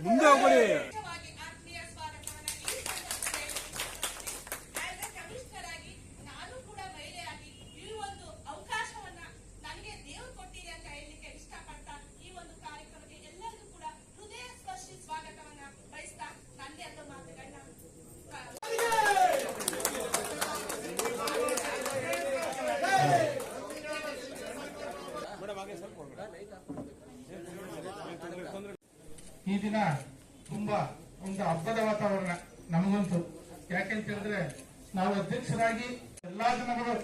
문대학원에 ದಿನ ತುಂಬಾ ಒಂದು ಹಬ್ಬದ ವಾತಾವರಣ ನಮಗಂತೂ. ಯಾಕೆಂತ ಹೇಳಿದ್ರೆ ನಾವು ಅಧ್ಯಕ್ಷರಾಗಿ ಎಲ್ಲಾ ಜನಗಳು,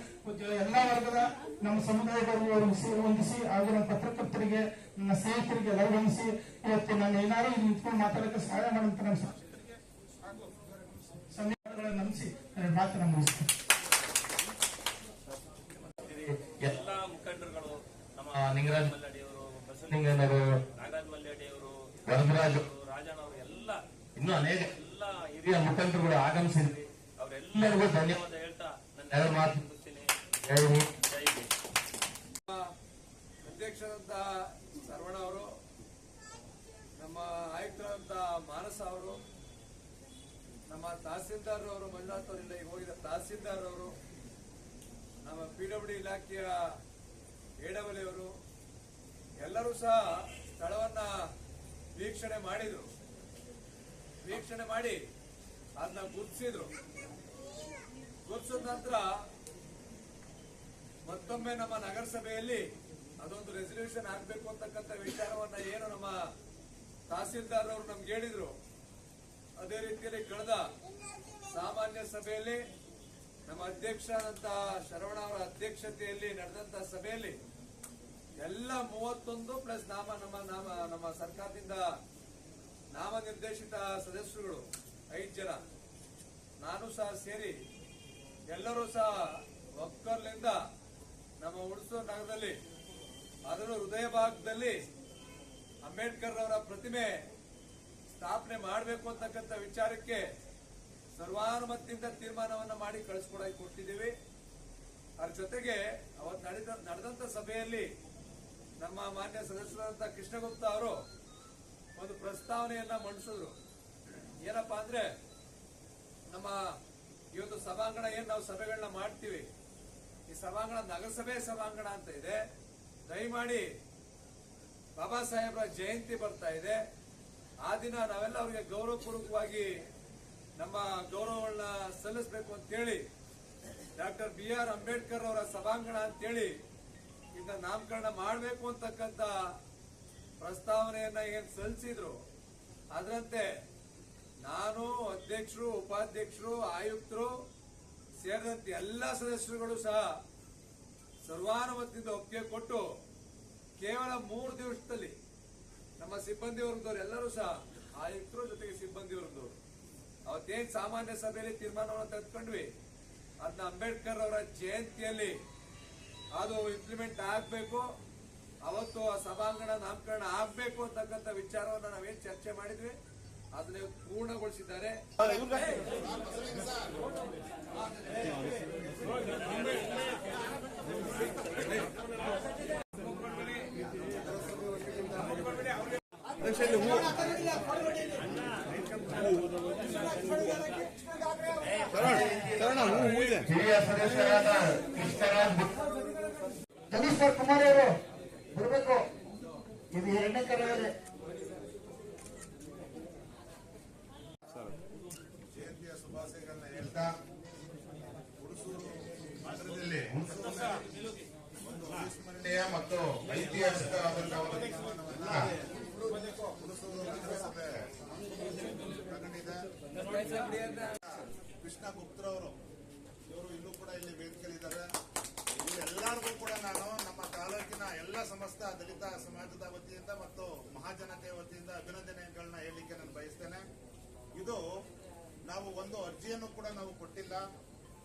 ಎಲ್ಲಾ ವರ್ಗದ ನಮ್ಮ ಸಮುದಾಯದವರು ಹೊಂದಿಸಿ ಹಾಗೂ ನಮ್ಮ ಪತ್ರಕರ್ತರಿಗೆ, ನನ್ನ ಸ್ನೇಹಿತರಿಗೆ ಎಲ್ಲ ಹೊಂದಿಸಿ ಇವತ್ತು ನಾನು ಏನಾದ್ರು ಇಲ್ಲಿ ನಿಂತ್ಕೊಂಡು ಮಾತಾಡಕ್ಕೆ ಸಹಾಯ ಮಾಡುವಂತ ನಮ್ಮ ಸಮೀಪಗಳನ್ನು ನಂಬಿಸಿ ನನ್ನ ಮುಖಂಡರುಗಳು ನಮ್ಮ ನಿಂಗರಾಜ್ ವರದರಾಜು ರಾಜಣ್ಣ ಅವರು ಎಲ್ಲ ಇನ್ನೂ ಅನೇಕ ಎಲ್ಲ ಹಿರಿಯ ಮುಖಂಡರುಗಳು ಆಗಮಿಸಿದ್ರಿ. ಅವರೆಲ್ಲರಿಗೂ ಧನ್ಯವಾದ ಹೇಳ್ತಾ ನನ್ನ ಮಾತು. ಸರ್ವಣ ಅವರು ನಮ್ಮ ಆಯುಕ್ತರಂತಹ ಮಾನಸ ಅವರು ನಮ್ಮ ತಹಸೀಲ್ದಾರ್ ಅವರು ಮಂಜುನಾಥ್ ಅವರಿಂದ ಈಗ ಹೋಗಿದ ತಹಸೀಲ್ದಾರ್ ಅವರು ನಮ್ಮ ಪಿ ಡಬ್ಲ್ಯೂ ಇಲಾಖೆಯ ಎಡಬಲಿ ಅವರು ಎಲ್ಲರೂ ಸಹ ಸ್ಥಳವನ್ನ ವೀಕ್ಷಣೆ ಮಾಡಿದ್ರು. ವೀಕ್ಷಣೆ ಮಾಡಿ ಅದನ್ನ ಗುರುತಿಸಿದ್ರು ಗುರುತಿಸಿದ ನಂತರ ಮತ್ತೊಮ್ಮೆ ನಮ್ಮ ನಗರಸಭೆಯಲ್ಲಿ ಅದೊಂದು ರೆಸಲ್ಯೂಷನ್ ಆಗ್ಬೇಕು ಅಂತಕ್ಕಂಥ ವಿಚಾರವನ್ನ ಏನು ನಮ್ಮ ತಹಸೀಲ್ದಾರ್ ಅವರು ನಮ್ಗೆ ಹೇಳಿದ್ರು. ಅದೇ ರೀತಿಯಲ್ಲಿ ಕಳೆದ ಸಾಮಾನ್ಯ ಸಭೆಯಲ್ಲಿ ನಮ್ಮ ಅಧ್ಯಕ್ಷರಾದಂತಹ ಶರವಣ ಅವರ ಅಧ್ಯಕ್ಷತೆಯಲ್ಲಿ ನಡೆದಂತಹ ಸಭೆಯಲ್ಲಿ ಎಲ್ಲ ಮೂವತ್ತೊಂದು ಪ್ಲಸ್ ನಾಮ ನಮ್ಮ ನಾಮ ನಮ್ಮ ನಾಮನಿರ್ದೇಶಿತ ಸದಸ್ಯರುಗಳು, ಐದು ಜನ. ನಾನು ಸಹ ಸೇರಿ ಎಲ್ಲರೂ ಸಹ ಒಕ್ಕರ್ಲಿಂದ ನಮ್ಮ ಹುಣಸೂರು ನಗರದಲ್ಲಿ, ಅದರಲ್ಲೂ ಹೃದಯ ಭಾಗದಲ್ಲಿ ಅಂಬೇಡ್ಕರ್ ಅವರ ಪ್ರತಿಮೆ ಸ್ಥಾಪನೆ ಮಾಡಬೇಕು ಅಂತಕ್ಕಂಥ ವಿಚಾರಕ್ಕೆ ಸರ್ವಾನುಮತದಿಂದ ತೀರ್ಮಾನವನ್ನು ಮಾಡಿ ಕಳಿಸ್ಕೊಡಕ್ಕೆ ಕೊಟ್ಟಿದ್ದೀವಿ. ಅದರ ಜೊತೆಗೆ ಅವತ್ತು ನಡೆದ, ನಡೆದಂತ ಸಭೆಯಲ್ಲಿ ನಮ್ಮ ಮಾನ್ಯ ಸದಸ್ಯರಾದಂಥ ಕೃಷ್ಣಗುಪ್ತ ಅವರು ಒಂದು ಪ್ರಸ್ತಾವನೆಯನ್ನ ಮಂಡಿಸಿದ್ರು. ಏನಪ್ಪಾ ಅಂದ್ರೆ, ನಮ್ಮ ಈ ಒಂದು ಸಭಾಂಗಣ ಏನ್ ನಾವು ಸಭೆಗಳನ್ನ ಮಾಡ್ತೀವಿ? ಈ ಸಭಾಂಗಣ ನಗರಸಭೆ ಸಭಾಂಗಣ ಅಂತ ಇದೆ. ದಯಮಾಡಿ ಬಾಬಾ ಸಾಹೇಬ್ರ ಜಯಂತಿ ಬರ್ತಾ ಇದೆ. ಆ ದಿನ ನಾವೆಲ್ಲ ಅವರಿಗೆ ಗೌರವಪೂರ್ವಕವಾಗಿ ನಮ್ಮ ಗೌರವಗಳನ್ನ ಸಲ್ಲಿಸಬೇಕು ಅಂತೇಳಿ, ಡಾಕ್ಟರ್ ಬಿ ಆರ್ ಅಂಬೇಡ್ಕರ್ ಅವರ ಸಭಾಂಗಣ ಅಂತೇಳಿ ಇದನ್ನ ನಾಮಕರಣ ಮಾಡಬೇಕು ಅಂತಕ್ಕಂಥ ಪ್ರಸ್ತಾವನೆಯನ್ನ ಏನ್ ಸಲ್ಲಿಸಿದ್ರು ಅದರಂತೆ ನಾನು ಅಧ್ಯಕ್ಷರು, ಉಪಾಧ್ಯಕ್ಷರು, ಆಯುಕ್ತರು ಸೇರಿದಂತೆ ಎಲ್ಲ ಸದಸ್ಯರುಗಳು ಸಹ ಸರ್ವಾನುಮತದಿಂದ ಒಪ್ಪಿಗೆ ಕೊಟ್ಟು ಕೇವಲ ಮೂರು ದಿವಸದಲ್ಲಿ ನಮ್ಮ ಸಿಬ್ಬಂದಿ ವರ್ಗದವರು ಎಲ್ಲರೂ ಸಹ, ಆಯುಕ್ತರು ಜೊತೆಗೆ ಸಿಬ್ಬಂದಿ ವರ್ಗದವರು ಅವತ್ತೇನ್ ಸಾಮಾನ್ಯ ಸಭೆಯಲ್ಲಿ ತೀರ್ಮಾನವನ್ನು ತೆಗೆದುಕೊಂಡ್ವಿ? ಅದನ್ನ ಅಂಬೇಡ್ಕರ್ ಅವರ ಜಯಂತಿಯಲ್ಲಿ ಅದು ಇಂಪ್ಲಿಮೆಂಟ್ ಆಗಬೇಕು. ಅವತ್ತು ಆ ಸಭಾಂಗಣ ನಾಮಕರಣ ಆಗಬೇಕು ಅಂತಕ್ಕಂಥ ವಿಚಾರವನ್ನ ನಾವೇನ್ ಚರ್ಚೆ ಮಾಡಿದ್ವಿ. ಅದನ್ನ ಪೂರ್ಣಗೊಳಿಸಿದ್ದಾರೆ. ಹಿರಿಯ ಸದಸ್ಯರಾದ ಕೃಷ್ಣರಾಜ್ ಜಗದೀಶ್ವರ್ ಕುಮಾರ್ ಅವರು ಇದು ಜಯಂತಿಯ ಶುಭಾಶಯಗಳನ್ನ ಹೇಳ್ತಾ ಹುಣಸೂರು ನಗರದಲ್ಲಿ ಒಂದು ಅವಿಸ್ಮರಣೀಯ ಮತ್ತು ಐತಿಹಾಸಿಕವಾದಂತಹ ಕೃಷ್ಣ ಗುಪ್ತರವರು ನಾವು ಒಂದು ಅರ್ಜಿಯನ್ನು ಕೂಡ ನಾವು ಕೊಟ್ಟಿಲ್ಲ,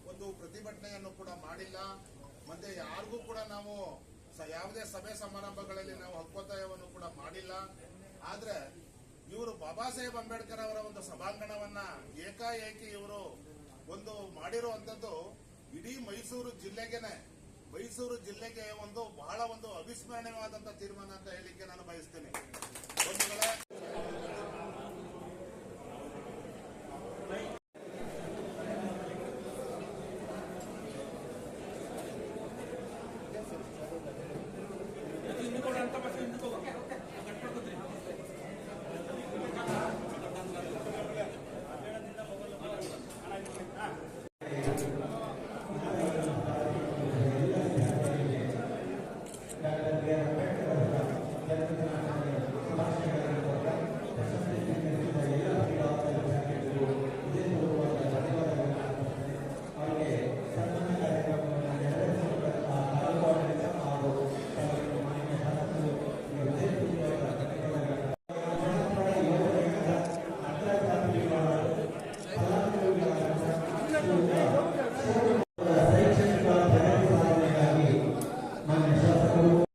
ಒಂದು ಪ್ರತಿಭಟನೆಯನ್ನು ಕೂಡ ಮಾಡಿಲ್ಲ. ಮತ್ತೆ ಯಾರಿಗೂ ಕೂಡ ನಾವು ಯಾವುದೇ ಸಭೆ ಸಮಾರಂಭಗಳಲ್ಲಿ ನಾವು ಹಕ್ಕೊತ್ತಾಯವನ್ನು ಕೂಡ ಮಾಡಿಲ್ಲ. ಆದ್ರೆ ಇವರು ಬಾಬಾ ಸಾಹೇಬ್ ಅಂಬೇಡ್ಕರ್ ಅವರ ಒಂದು ಸಭಾಂಗಣವನ್ನ ಏಕಾಏಕಿ ಇವರು ಒಂದು ಮಾಡಿರುವಂತದ್ದು ಇಡೀ ಮೈಸೂರು ಜಿಲ್ಲೆಗೆನೆ. ಮೈಸೂರು ಜಿಲ್ಲೆಗೆ ಒಂದು ಬಹಳ ಒಂದು ಅವಿಸ್ಮರಣೀಯವಾದಂತಹ ತೀರ್ಮಾನ ಅಂತ ಹೇಳಿಕ್ಕೆ ನಾನು ಬಯಸ್ತೇನೆ. ಬಂಧುಗಳೇ